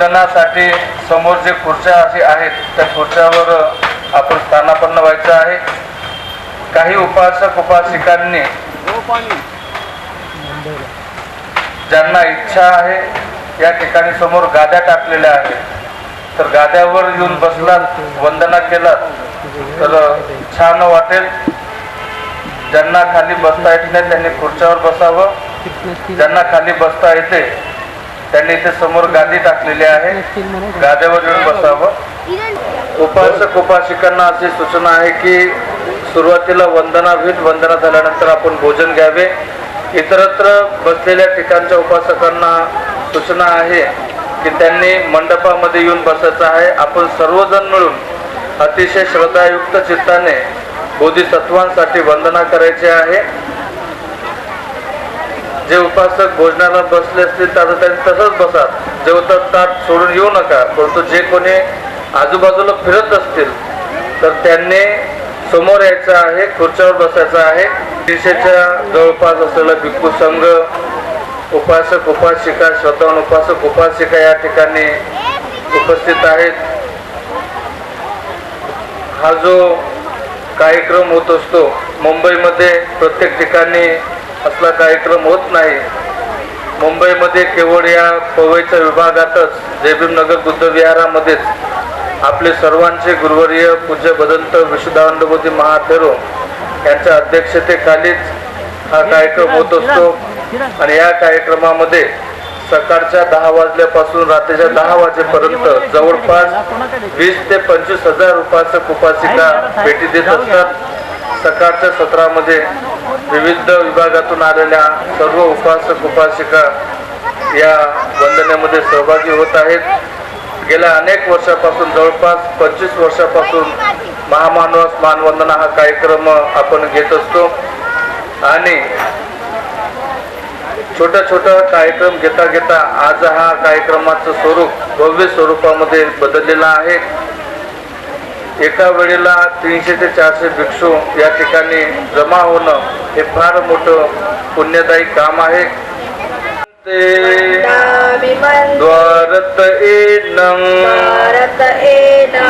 वंदनासाठी समोर जे खुर्च्या अशी आहेत त्या खुर्च्यावर आपण स्थानापन्न व्हायचं आहे. काही उपासक उपासिकांनी ज्यांना इच्छा आहे या ठिकाणी समोर गाद्या टाकलेल्या आहेत. तर गाद्यावर येऊन बसलात वंदना केलात तर छान वाटेल. ज्यांना खाली बसता येत नाही त्यांनी खुर्च्यावर बसावं. ज्यांना खाली बसता येते त्यांनी इथे समोर गादी टाकलेली आहे. गाद्यावर येऊन बसावं. उपासक उपासिकांना अशी सूचना आहे की सुरुवातीला वंदना भीत वंदना झाल्यानंतर आपण भोजन घ्यावे. इतरत्र बसलेल्या ठिकाणच्या उपासकांना सूचना आहे की त्यांनी मंडपामध्ये येऊन बसायचं आहे. आपण सर्वजण मिळून अतिशय श्रद्धायुक्त चित्ताने बोधिसत्वांसाठी वंदना करायची आहे. जे उपासक भोजनाला बसले असतील तर त्यांनी तसंच बसा जेवतात ताट सोडून येऊ नका. परंतु जे कोणी आजूबाजूला फिरत असतील तर त्यांनी समोर यायचं आहे खुर्च्यावर बसायचं आहे. दिशेच्या जवळपास असलेला भिक्खू संघ उपासक उपासिका श्रद्धावान उपासक उपासिका या ठिकाणी उपस्थित आहेत. हा जो कार्यक्रम होत असतो मुंबईमध्ये प्रत्येक ठिकाणी असला कार्यक्रम होत नाही. मुंबईमध्ये केवळ या पवईच्या विभागातच जयभीमनगर बुद्ध विहारामध्येच आपले सर्वांचे गुरुवर्य पूज्य भदंत विशुद्धानंदबोधी महाथेरो यांच्या अध्यक्षतेखालीच हा कार्यक्रम होत असतो. आणि या कार्यक्रमामध्ये सकाळच्या दहा वाजल्यापासून रात्रीच्या दहा वाजेपर्यंत जवळपास वीस ते पंचवीस हजार उपासक उपासिका भेटी देत असतात. सकाळच्या सत्रामध्ये विविध विभागातून आलेल्या सर्व उपासक उपासिका या वंदनेमध्ये सहभागी होत आहेत. गेल्या अनेक वर्षापासून जवळपास पंचवीस वर्षापासून महामानवास मानवंदना हा कार्यक्रम आपण घेत असतो. आणि छोट्या छोट्या कार्यक्रम घेता घेता आज हा कार्यक्रमाचं स्वरूप भव्य स्वरूपामध्ये बदललेला आहे. एका वेळेला तीनशे ते चारशे भिक्षू या ठिकाणी जमा होणं हे फार मोठं पुण्यदायी काम आहे. ते द्वारत एनं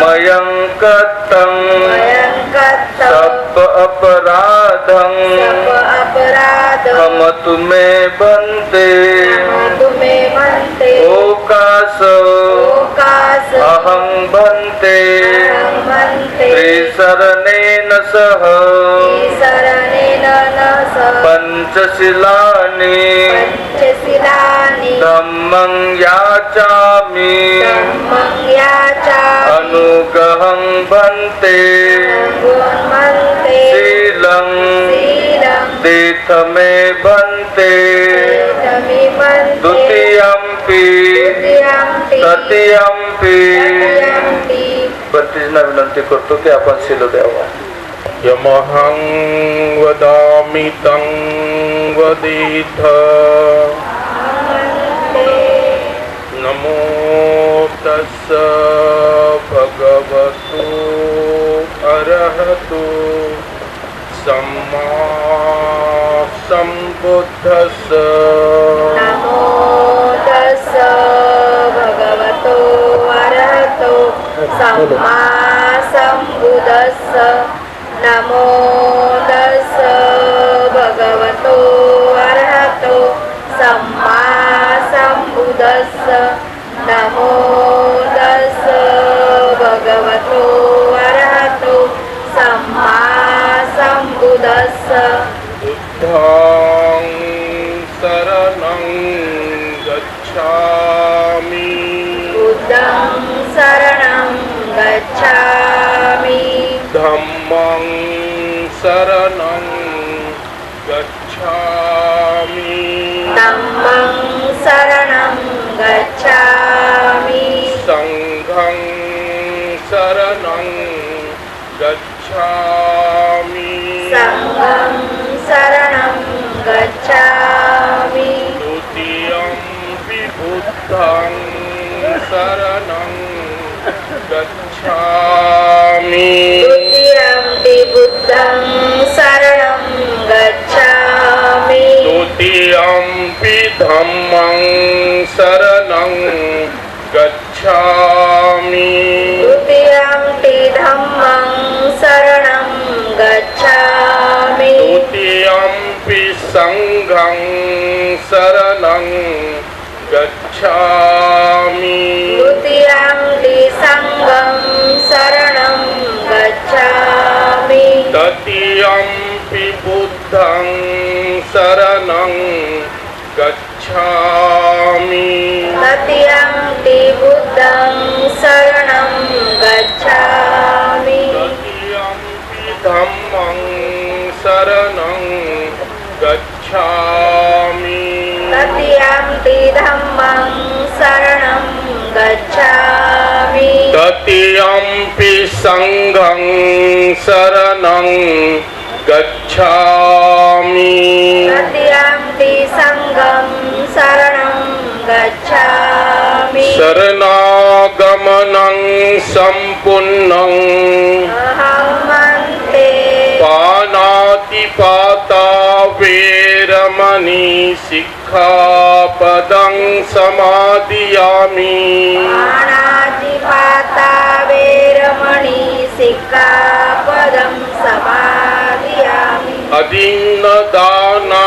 मयंकतं सब अपराधं हम तुमे बनते। तुमे त्रिसरणेन सह। शरणेन न स पंचशिलानि। पंचशिलानि। धम्मं याचामि गुण म्हणते शीलं शीलं तीर्थ मे बनते तमी म्हणते द्वितीयंपि विनंती करतो की आपण शिलो द्यावा. यमहं वदामि तं वदेथ। नमो तस्स भगवतो अरहतो। सम्मा सम्बुद्धस्स। सम्मा सम्बुद्धस्स नमो तस्स। भगवतो अर्हतो। सम्मा सम्बुद्धस्स धम्मं शरणं गच्छामि। धम्मं शरणं गच्छामि। सङ्घं शरणं गच्छामि। सङ्घं शरणं गच्छामि। द्वितीयं विबुद्धं शरणं আমি তুতি বুদ্ধং শরণং গচ্ছামি তুতি অম্পি ধম্মং শরণং গচ্ছামি তুতি অম্পি ধম্মং শরণং গচ্ছামি তুতি অম্পি সংঘং শরণং गच्छामि। नदी अं पिबुद्धं शरणं गच्छामि। गति अम्पि धर्मं शरणं गच्छामि। नदी अं धम्मं शरणं गच्छामि। गति अम्पि सङ्घं शरणं गच्छामि। तृतीयम्पि सङ्गं शरणं गच्छामि शरणागमनं सम्पूर्णम् अहं मन्ते पानातिपाता वेरमणि शिक्षापदं समादियामि प्राणातिपाता वेरमणि सिक्खापदं समादयामि अदीनदाना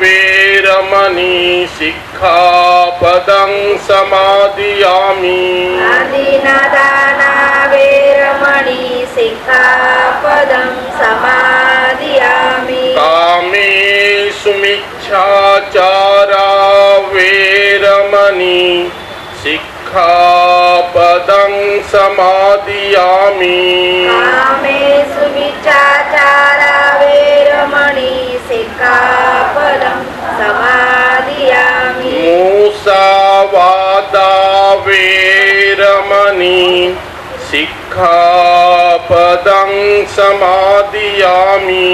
वेरमणि शिक्षापदं समादियामि। आदिनदाना वेरमणि सिक्खापदं समादयामि। कामेषु मिच्छाचारा वेरमणि शिक्षापदं समादियामि वेरमणि शिक्षापदं समादियामि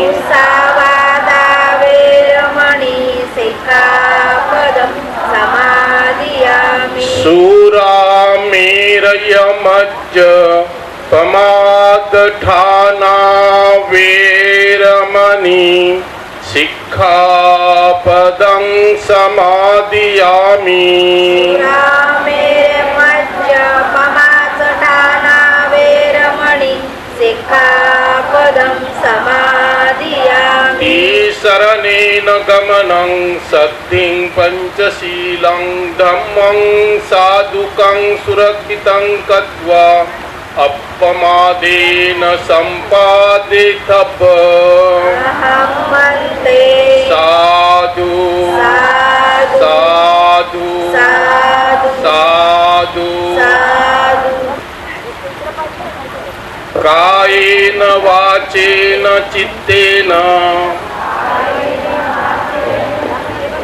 मुसावादा वेरमणि सिक्खापदं समादयामि सुरामेरयमज्ज पमादठाना वेरमणि शिक्षापदं समादियामि सिक्खापदं समादयामि ईशरणेन गमनं सद्धिं पञ्चशीलं धम्मं साधुकं सुरक्षितं कत्वा अपमादेन सम्पादितप अहं मन्ते साधु साधु कायेन वाचेन चित्तेन।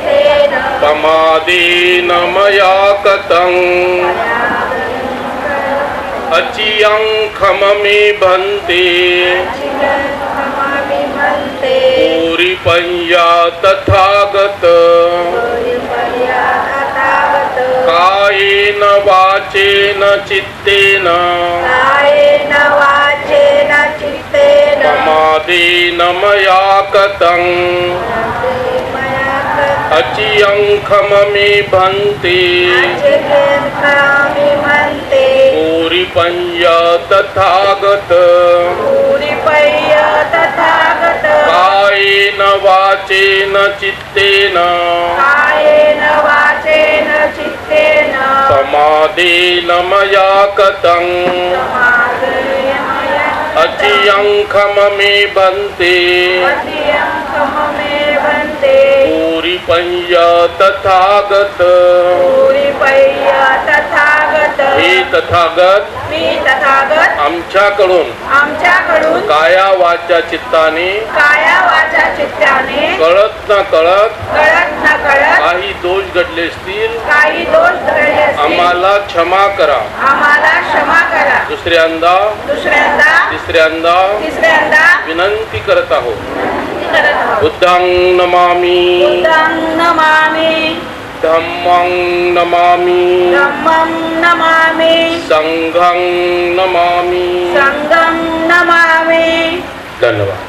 तेन प्रमादेन मया कथम् अचियं खममे भन्ते। पूरिपञ्या तथागत। कायेन वाचेन चित्तेन। कायेन वाचेन चित्तेन। प्रमादेन मया कृतं अचियं खममे भन्ते पूरिपञ्या तथागत कायेन वाचेन चित्तेन। कायेन वाचेन समाधीनमया कथम् अचियङ्खममे भन्ते पूरिपञ्या तथागत। तथागत। हे तथागत। मी तथागत। आमच्याकडून आमच्याकडून काया वाचा चित्ताने काया वाचा चित्ताने कळत न कळत कळत न कळत काही दोष घडले असतील काही दोष घडले. आम्हाला क्षमा करा. आम्हाला क्षमा करा. दुसऱ्यांदा दुसऱ्यांदा तिसऱ्यांदा तिसऱ्यांदा विनंती करत आहोत. विनंती करत आहोत. बुद्धं नमामि बुद्धं नमामि धम्मं नमामि धम्मं नमामि संघं नमामि संघं नमामि धन्यवाद